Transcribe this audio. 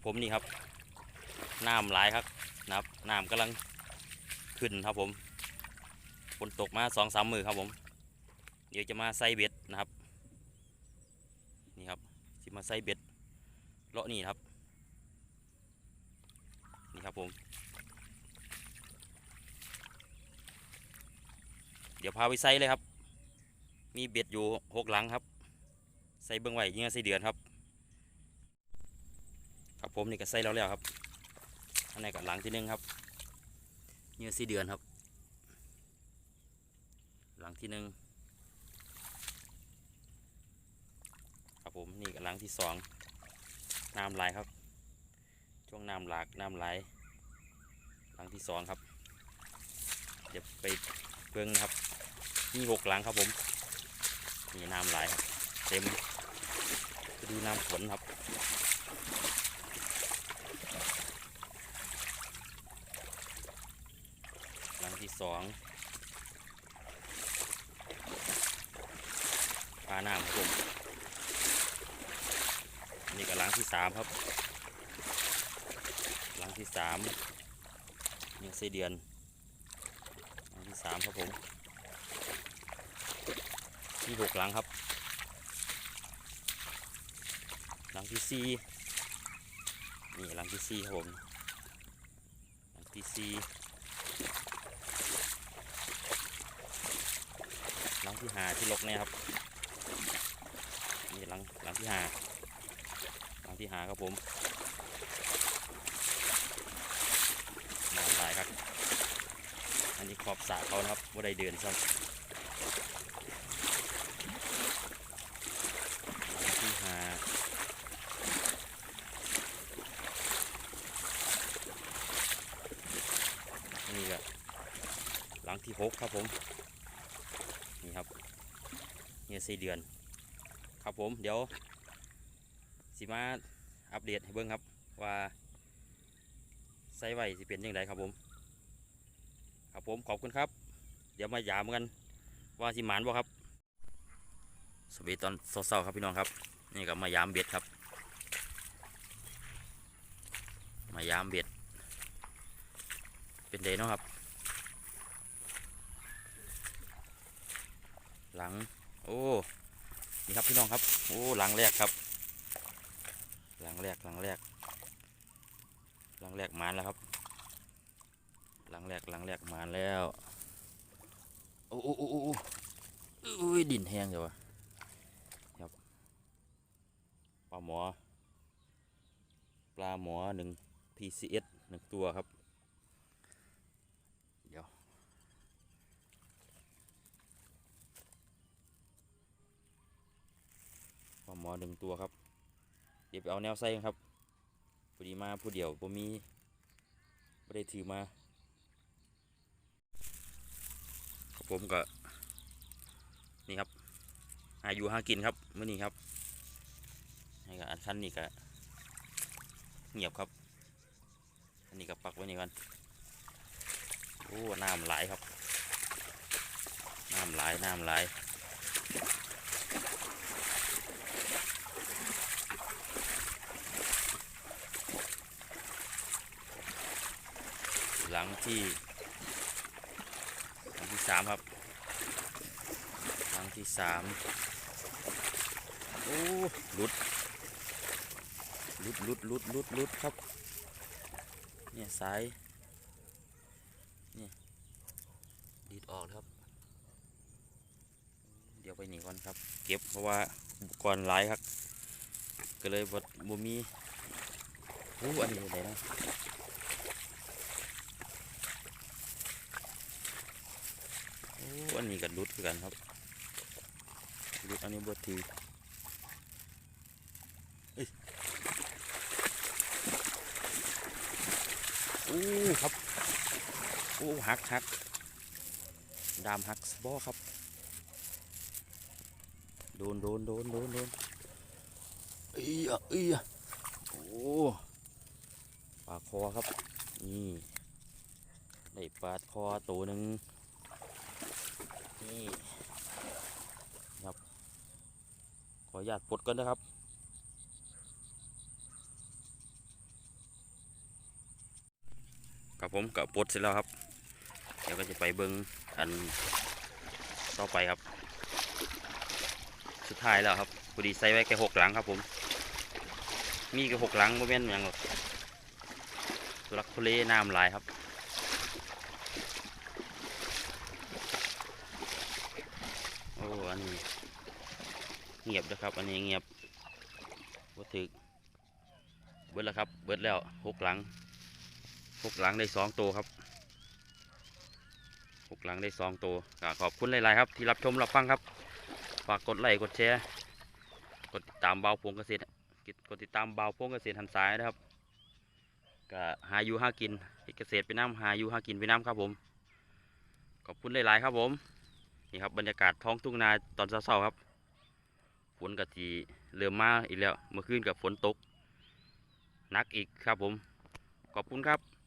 ครับผมนี่ครับน้ำหลายครับนะครับน้ำกำลังขึ้นครับผมฝนตกมาสองสามมือครับผม เดี๋ยวจะมาใส่เบ็ดนะครับ นี่ครับจะมาใส่เบ็ดเลาะนี่ครับ นี่ครับผม เดี๋ยวพาไปใส่เลยครับ มีเบ็ดอยู่หกหลังครับ ใส่เบื้องไหวยิงใส่เดือนครับ ครับผมนี่ก็ใส่แล้วแล้วครับอันนี้ก็หลังที่หนึ่งครับยิงใส่เดือนครับ หลังที่หนึ่งครับผมนี่ก็หลังที่สองน้ำไหลครับ ช่วงน้ำหลากน้ำไหลหลังที่สองครับเดี๋ยวไปเบิ่งครับมีหกหลังครับผมนี่น้ำไหลครับเต็มไปดูน้ำฝนครับ หลังที่ สองปลาหน้ำครับผมนี่ก็หลังที่สามครับ หลังที่สามยังไส้เดือนหลังที่สามครับผมที่หกหลังครับ หลังที่สี่นี่หลังที่สี่ครับผมหลังที่สี่ ลังที่หาที่ลกเนี่ยครับนี่หลังหลังที่หาหลังที่หาครับผมน้ำลายครับ อันนี้ขอบสระเขานะครับว่าได้เดินซ้ำหลังที่หานี่ก็หลังที่หกครับผม นี่ครับเนี่ยสี่เดือน ครับผมเดี๋ยวสิมาอัปเดตให้เบิ่งครับว่าใส่ไวสิเป็นยังไงครับผม ครับผมขอบคุณครับ เดี๋ยวมายามกันว่าสิหมานบ่ครับ สวัสดีตอนเช้าๆครับพี่น้องครับ นี่ก็มายามเบ็ดครับ มายามเบ็ดเป็นเดเนาะครับ หลัง โอ้ นี่ครับพี่น้องครับ โอ้ หลังแรกครับ หลังแรก หลังแรก หลังแรกหมานแล้วครับ หลังแรก หลังแรกหมานแล้ว โอ้โอ้โอ้โอ้โอ้ยดินแห้งเดี๋ยวะครับปลาหมอ ปลาหมอหนึ่ง PCS หนึ่งตัวครับ เดี๋ยว ปลาหมอหนึ่งตัวครับ เดี๋ยวไปเอาแนวไส้ครับพอดีมาผู้เดียวผมมีไม่ได้ถือมาผมก็นี่ครับหายู่หากินครับเมื่อนี้ครับให้กับอันคันนี้ก็เงียบครับ อันนี้ก็ปักไว้นี่ก่อนโอ้น้ำไหลครับน้ำไหลน้ำไหล หลังที่หลังที่สามครับ หลังที่สามโอ้หลุดหลุดหลุดหลุดหลุดหลุดครับ เนี่ยสาย เนี่ยดีดออกครับ เดี๋ยวไปหนีก่อนครับ เก็บเพราะว่าอุปกรณ์หลายครับ ก็เลยบดบ่มีโอ้อันนี้อะไรนะ อันนี้กันรุดกันครับรุดอันนี้บดทีอู้ครับโอ้หักหักดามหักบอครับ โดนโดนโดนโดนโดนเอ้ยะเอ้ยะโอ้ปลาคอครับ นี่ได้ปลาคอตัวหนึ่ง นี่ครับ ขออนุญาตปลดกันนะครับครับผมกับปลดเสร็จแล้วครับ เดี๋ยวก็จะไปเบิ้งอันต่อไปครับ สุดท้ายแล้วครับพอดีใส่ไว้แค่หกหลังครับผม มีแค่หกหลังโมเมนต์อย่างหรอกสุรักทุเลน้ำลายครับ อ้อันนี้เงียบนะครับอันนี้เงียบบ่ถึกเบิดแล้วครับ เบิดแล้วหกหลังหกหลังได้สองตัวครับหกหลังได้สองตัวก็ขอบคุณหลาย ๆ ครับ ที่รับชมรับฟังครับ ฝากกดไลค์กดแชร์กดติดตามเบาพงเกษตรกดติดตามเบาพงเกษตรหันซ้ายนะครับก็หาอยู่หากินเฮ็ดเกษตรไปน้ำหาอยู่หากินไปน้ำครับผม ขอบคุณหลาย ๆ ครับผม นี่ครับบรรยากาศท้องทุ่งนาตอนเช้าๆครับ ฝนกะทีเริ่มมาอีกแล้ว เมื่อคืนกับฝนตกนักอีกครับผม ขอบคุณครับ